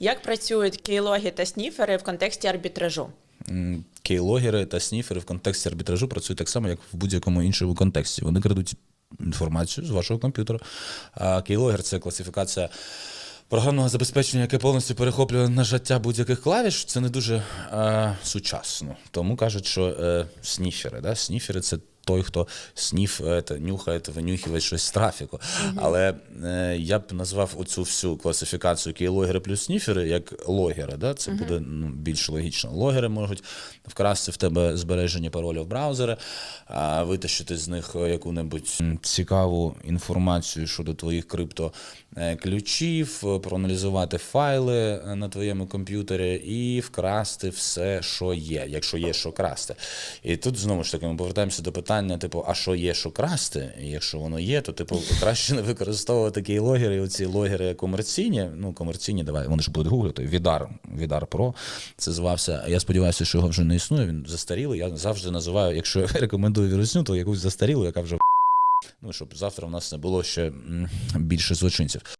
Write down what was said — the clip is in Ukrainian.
Як працюють кейлоги та сніфери в контексті арбітражу? Кейлогери та сніфери в контексті арбітражу працюють так само, як в будь-якому іншому контексті. Вони крадуть інформацію з вашого комп'ютера. А кейлогер це класифікація. Програмного забезпечення, яке повністю перехоплює нажаття будь-яких клавіш, це не дуже е, сучасно. Тому кажуть, що е, сніфери. Да? Сніфери це той, хто сніф, е, те, нюхає, винюхує щось з трафіку. Але е, я б назвав оцю всю класифікацію кейлогери плюс сніфери як логери. Да? Це буде ну, більш логічно. Логери можуть вкрасти в тебе збереження паролів браузера, а, витащити з них е, яку-небудь цікаву інформацію щодо твоїх крипто е, ключів, е, проаналізувати файли на твоєму комп'ютері і вкрасти все, що є, якщо є що красти. І тут знову ж таки ми повертаємося до питання: типу, а що є, що красти? Якщо воно є, то типу краще не використовувати такі логери, оці логери комерційні. Ну, комерційні, давай, вони ж будуть гуглити. Відар, Відар Pro це звався. Я сподіваюся, що його вже не існує. Він застарілий. Я завжди називаю, якщо я рекомендую вірусню, то якусь застарілу, яка вже ну, щоб завтра в нас не було ще більше злочинців.